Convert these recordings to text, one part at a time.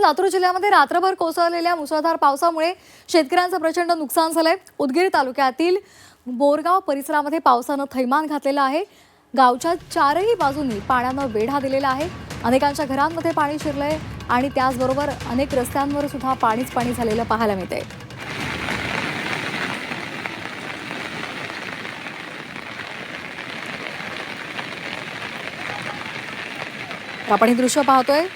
लातूर जिल्ह्यामध्ये रात्रभर कोसळलेल्या मुसळधार पावसामुळे शेतकऱ्यांचं प्रचंड नुकसान झालंय. उदगीर तालुक्यातील बोरगाव परिसरामध्ये पावसानं थैमान घातलेलं आहे. गावच्या चारही बाजूंनी पाण्यानं वेढा दिलेला आहे. अनेकांच्या घरांमध्ये पाणी शिरलंय आणि त्याचबरोबर अनेक रस्त्यांवर सुद्धा पाणीच पाणी झालेलं पाहायला मिळतंय. आपण हे दृश्य पाहतोय.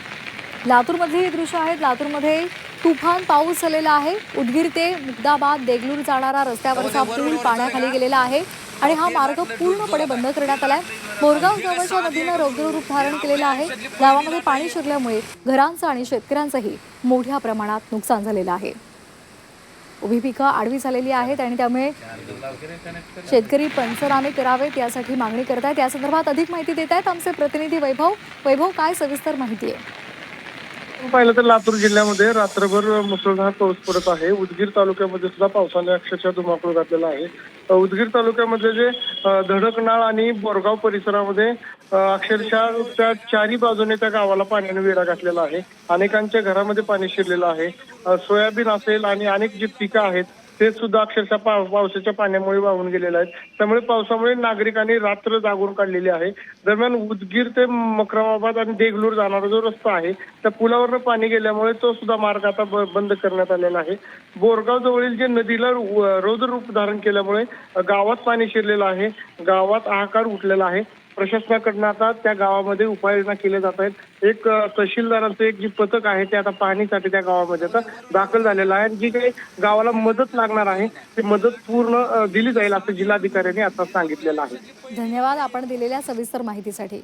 लातूरमधली ही दृश्य आहेत लातूरमध्ये तुफान पाऊस झालेला आहे. उदगीर ते मुक्ताबाद देगलूर जाणारा रस्त्यावरचा पूल पाण्याखाली गेलेला आहे आणि हा मार्ग पूर्णपणे बंद करण्यात आलाय. बोरगाव जवळच्या नदीनं रौद्ररूप धारण केलेलं आहे. गावामध्ये पाणी शिरल्यामुळे घरांचं आणि शेतकऱ्यांचंही मोठ्या प्रमाणात नुकसान झालेलं आहे. उभी पिकं आडवी झालेली आहेत आणि त्यामुळे शेतकरी पंचनामे करावेत यासाठी मागणी करत आहेत या संदर्भात अधिक माहिती देत आहेत आमचे प्रतिनिधी वैभव. वैभव काय सविस्तर माहिती आहे? पाहिलं तर लातूर जिल्ह्यामध्ये रात्रभर मुसळधार पाऊस पडत आहे. उदगीर तालुक्यामध्ये सुद्धा पावसाने अक्षरशः धुमाकूळ घातलेला आहे. उदगीर तालुक्यामध्ये जे धडकनाळ आणि बोरगाव परिसरामध्ये अक्षरशः त्या चारी बाजूने त्या गावाला पाण्याने वेढा घातलेला आहे. अनेकांच्या घरामध्ये पाणी शिरलेलं आहे. सोयाबीन असेल आणि अनेक जी पिकं आहेत ते सुद्धा अक्षरशः पाव पावसाच्या पाण्यामुळे वाहून गेलेले आहेत. त्यामुळे पावसामुळे नागरिकांनी रात्र जागून काढलेली आहे. दरम्यान उदगीर ते मकराबाद आणि देगलूर जाणारा जो रस्ता आहे त्या पुलावरनं पाणी गेल्यामुळे तो सुद्धा मार्ग आता ब- बंद करण्यात आलेला आहे. बोरगाव जवळील जे नदीला रौद्र रूप धारण केल्यामुळे गावात पाणी शिरलेलं आहे. गावात हाहाकार उठलेला आहे. प्रशासनाकडनं आता त्या गावामध्ये उपाययोजना केल्या जात आहेत. एक तहसीलदारांचं एक जे पथक आहे ते आता पाहणीसाठी त्या गावामध्ये आता दाखल झालेलं आहे. आणि जी काही गावाला मदत लागणार आहे ती मदत पूर्ण दिली जाईल असं जिल्हाधिकाऱ्यांनी आता सांगितलेलं आहे. धन्यवाद आपण दिलेल्या सविस्तर माहितीसाठी.